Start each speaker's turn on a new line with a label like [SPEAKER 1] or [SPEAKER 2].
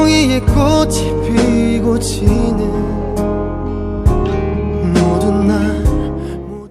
[SPEAKER 1] 종이에 꽃이 피고 지는